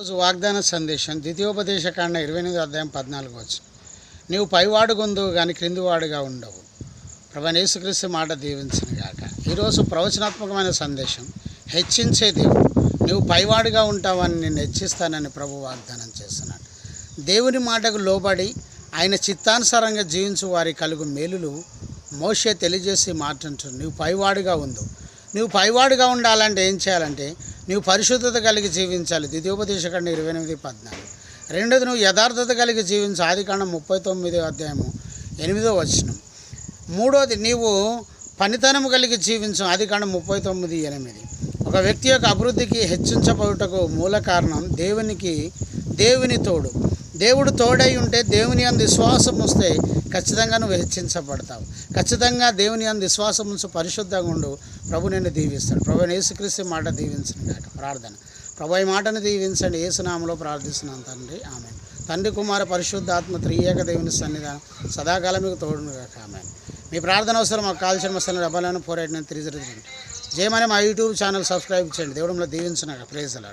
రోజు వాగ్దాన సందేశం ద్వితీయోపదేశ కాండ ఇరవై ఎనిమిది అధ్యాయం పద్నాలుగు వచ్చు నీవు పైవాడుగుందు కానీ క్రిందివాడుగా ఉండవు. ప్రభు యేసుక్రీస్తు మాట దీవించిన గాక. ఈరోజు ప్రవచనాత్మకమైన సందేశం హెచ్చించే దేవుడు. నువ్వు పైవాడుగా ఉంటావని నేను హెచ్చిస్తానని ప్రభు వాగ్దానం చేస్తున్నాడు. దేవుని మాటకు లోబడి ఆయన చిత్తానుసారంగా జీవించు వారి కలుగు మేలులు మోషే తెలియజేసి మాట్లాడుతుంది నువ్వు పైవాడుగా ఉండు. నువ్వు పైవాడుగా ఉండాలంటే ఏం చేయాలంటే నీవు పరిశుద్ధత కలిగి జీవించాలి. ద్వితీయోపదేశకండ ఇరవై ఎనిమిది పద్నాలుగు. రెండోది నువ్వు యథార్థత కలిగి జీవించు. ఆదికాండం ముప్పై తొమ్మిదో అధ్యాయము ఎనిమిదో వచనం. మూడోది నీవు పనితనం కలిగి జీవించు. ఆదికాండం ముప్పై తొమ్మిది ఎనిమిది. ఒక వ్యక్తి యొక్క అభివృద్ధికి హెచ్చించబడుటకు మూల కారణం దేవునికి దేవుని తోడు. దేవుడు తోడై ఉంటే దేవుని అందు విశ్వాసం వస్తే ఖచ్చితంగా నువ్వు హెచ్చించబడతావు. ఖచ్చితంగా దేవుని అందు విశ్వాసం ఉంచు పరిశుద్ధంగా ఉండు. ప్రభు నిన్ను దీవిస్తాడు. ప్రభు యేసుక్రీస్తు మాట దీవించను కాక ప్రార్థన. ప్రభు ఈ మాటను దీవించండి. ఏసునామలో ప్రార్థిస్తున్నాను తండ్రి. ఆమె తండ్రి కుమార పరిశుద్ధాత్మ త్రియేక దేవుని సన్నిధానం సదాకాలం మీకు తోడును కాక ఆమె మీ ప్రార్థన అవసరం మాకు కాల్చిన మసాలను డబ్బాలను four eight nine three zero three జయమని మా యూట్యూబ్ ఛానల్ సబ్స్క్రైబ్ చేయండి. దేవుడంలో దీవించినాక ప్రేజలాడు